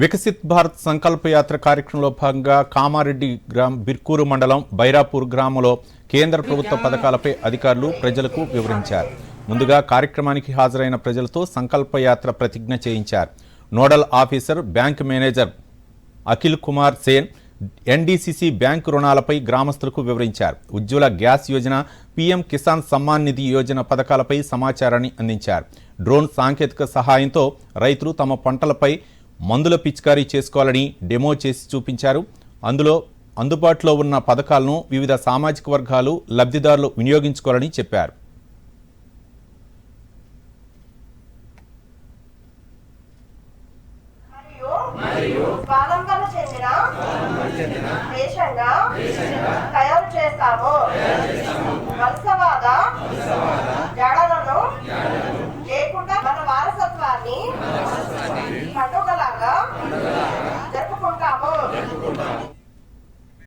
వికసిత్ భారత్ సంకల్ప యాత్ర కార్యక్రమంలో భాగంగా కామారెడ్డి గ్రామ బిర్కూరు మండలం బైరాపూర్ గ్రామంలో కేంద్ర ప్రభుత్వ పథకాలపై అధికారులు ప్రజలకు వివరించారు. ముందుగా కార్యక్రమానికి హాజరైన ప్రజలతో సంకల్ప యాత్ర ప్రతిజ్ఞ చేయించారు. Nodal officer bank manager Akhil Kumar Sen NDCC bank రుణాలపై గ్రామస్తులకు వివరించారు. ఉజ్వల గ్యాస్ యోజన పీఎం కిసాన్ సమ్మాన్ నిధి యోజన పథకాలపై సమాచారాన్ని అందించారు. డ్రోన్ సాంకేతిక సహాయంతో రైతులు తమ పంటలపై మందుల పిచికారీ చేసుకోవాలని డెమో చేసి చూపించారు. అందులో అందుబాటులో ఉన్న పథకాలను వివిధ సామాజిక వర్గాలు లబ్ధిదారులు వినియోగించుకోవాలని చెప్పారు. తయారు చేస్తాము.